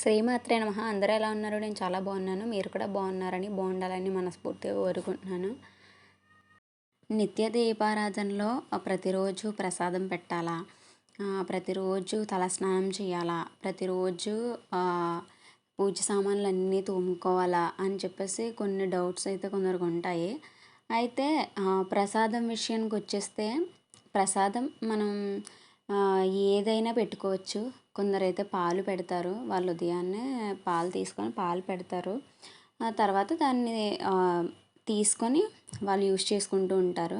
శ్రీమాత్రే నమ. అందరూ ఎలా ఉన్నారు? నేను చాలా బాగున్నాను. మీరు కూడా బాగున్నారని బాగుండాలని మనస్ఫూర్తిగా కోరుకుంటున్నాను. నిత్య దీపారాధనలో ప్రతిరోజు ప్రసాదం పెట్టాలా? ప్రతిరోజు తలస్నానం చేయాలా? ప్రతిరోజు పూజ సామాన్లు అన్నీ తోముకోవాలా? అని చెప్పేసి కొన్ని డౌట్స్ అయితే కొందరికి ఉంటాయి. అయితే ప్రసాదం విషయానికి వచ్చేస్తే ప్రసాదం మనం ఏదైనా పెట్టుకోవచ్చు. కొందరైతే పాలు పెడతారు వాళ్ళు ఉదయాన్నే పాలు తీసుకొని పాలు పెడతారు. ఆ తర్వాత దాన్ని తీసుకొని వాళ్ళు యూస్ చేసుకుంటూ ఉంటారు.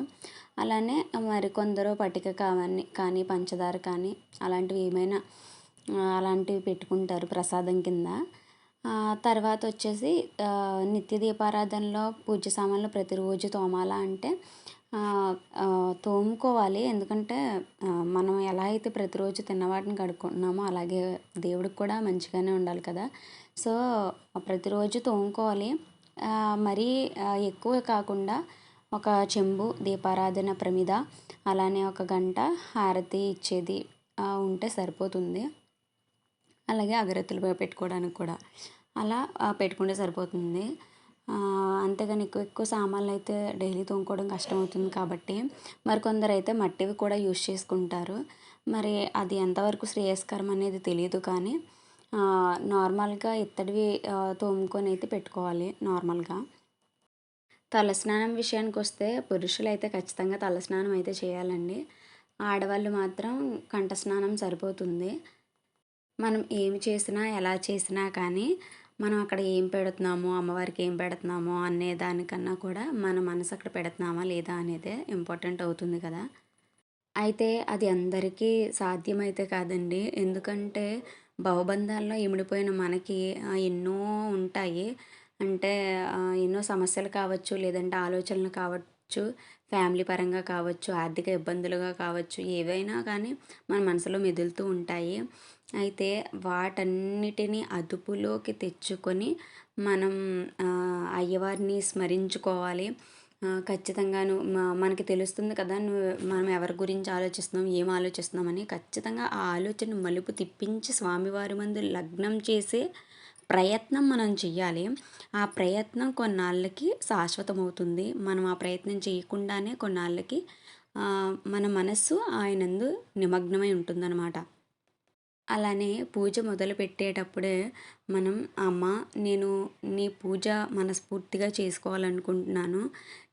అలానే మరి కొందరు పటిక కావని కానీ పంచదార కానీ అలాంటివి ఏమైనా అలాంటివి పెట్టుకుంటారు ప్రసాదం కింద. తర్వాత వచ్చేసి నిత్య దీపారాధనలో పూజ సామాన్లు ప్రతిరోజు తోమాలా అంటే తోముకోవాలి. ఎందుకంటే మనం ఎలా అయితే ప్రతిరోజు తిన్నవాటిని కడుక్కుంటున్నామో అలాగే దేవుడికి కూడా మంచిగానే ఉండాలి కదా. సో ప్రతిరోజు తోముకోవాలి. మరీ ఎక్కువ కాకుండా ఒక చెంబు దీపారాధన ప్రమిద అలానే ఒక గంట హారతి ఇచ్చేది ఉంటే సరిపోతుంది. అలాగే అగరత్తులు పెట్టుకోవడానికి కూడా. అలా పెట్టుకుంటే సరిపోతుంది. అంతేగాని ఎక్కువ ఎక్కువ సామాన్లు అయితే డైలీ తోముకోవడం కష్టమవుతుంది కాబట్టి మరి కొందరు అయితే మట్టివి కూడా యూస్ చేసుకుంటారు. మరి అది ఎంతవరకు శ్రేయస్కరం అనేది తెలియదు కానీ నార్మల్గా ఇత్తడివి తోముకొని అయితే పెట్టుకోవాలి నార్మల్గా. తలస్నానం విషయానికి వస్తే పురుషులు అయితే ఖచ్చితంగా తలస్నానం అయితే చేయాలండి. ఆడవాళ్ళు మాత్రం కంఠస్నానం సరిపోతుంది. మనం ఏమి చేసినా ఎలా చేసినా కానీ మనం అక్కడ ఏం పెడుతున్నామో అమ్మవారికి ఏం పెడుతున్నామో అనే దానికన్నా కూడా మన మనసు అక్కడ పెడుతున్నామా లేదా అనేది ఇంపార్టెంట్ అవుతుంది కదా. అయితే అది అందరికీ సాధ్యమైతే కాదండి. ఎందుకంటే భవబంధాల్లో ఇమిడిపోయిన మనకి ఎన్నో ఉంటాయి. అంటే ఎన్నో సమస్యలు కావచ్చు లేదంటే ఆలోచనలు కావచ్చు ఫ్యామిలీ పరంగా కావచ్చు ఆర్థిక ఇబ్బందులుగా కావచ్చు ఏవైనా కానీ మన మనసులో మెదులుతూ ఉంటాయి. అయితే వాటన్నిటిని అదుపులోకి తెచ్చుకొని మనం అయ్యవారిని స్మరించుకోవాలి. ఖచ్చితంగాను మనకి తెలుస్తుంది కదా నువ్వు మనం ఎవరి గురించి ఆలోచిస్తున్నాం ఏం ఆలోచిస్తున్నామని ఖచ్చితంగా ఆ ఆలోచన మలుపు తిప్పించి స్వామివారి మందు లగ్నం చేసే ప్రయత్నం మనం చేయాలి ఆ ప్రయత్నం కొన్నాళ్ళకి శాశ్వతమవుతుంది. మనం ఆ ప్రయత్నం చేయకుండానే కొన్నాళ్ళకి మన మనస్సు ఆయనందు నిమగ్నమై ఉంటుందన్నమాట. అలానే పూజ మొదలు పెట్టేటప్పుడే మనం అమ్మ నేను నీ పూజ మనస్ఫూర్తిగా చేసుకోవాలనుకుంటున్నాను.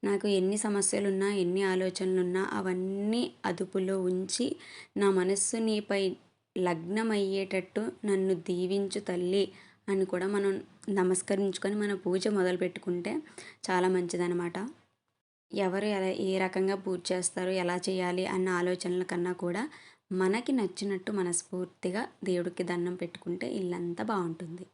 నాకు ఎన్ని సమస్యలున్నా ఎన్ని ఆలోచనలున్నా అవన్నీ అదుపులో ఉంచి నా మనస్సు నీపై లగ్నమయ్యేటట్టు నన్ను దీవించు తల్లి. అని కూడా మనం నమస్కరించుకొని మన పూజ మొదలు పెట్టుకుంటే చాలా మంచిదనమాట ఎవరు ఎలా ఏ రకంగా పూజ చేస్తారు ఎలా చేయాలి అన్న ఆలోచనల కన్నా కూడా మనకి నచ్చినట్టు మనస్ఫూర్తిగా దేవుడికి దండం పెట్టుకుంటే ఇల్లంతా బాగుంటుంది.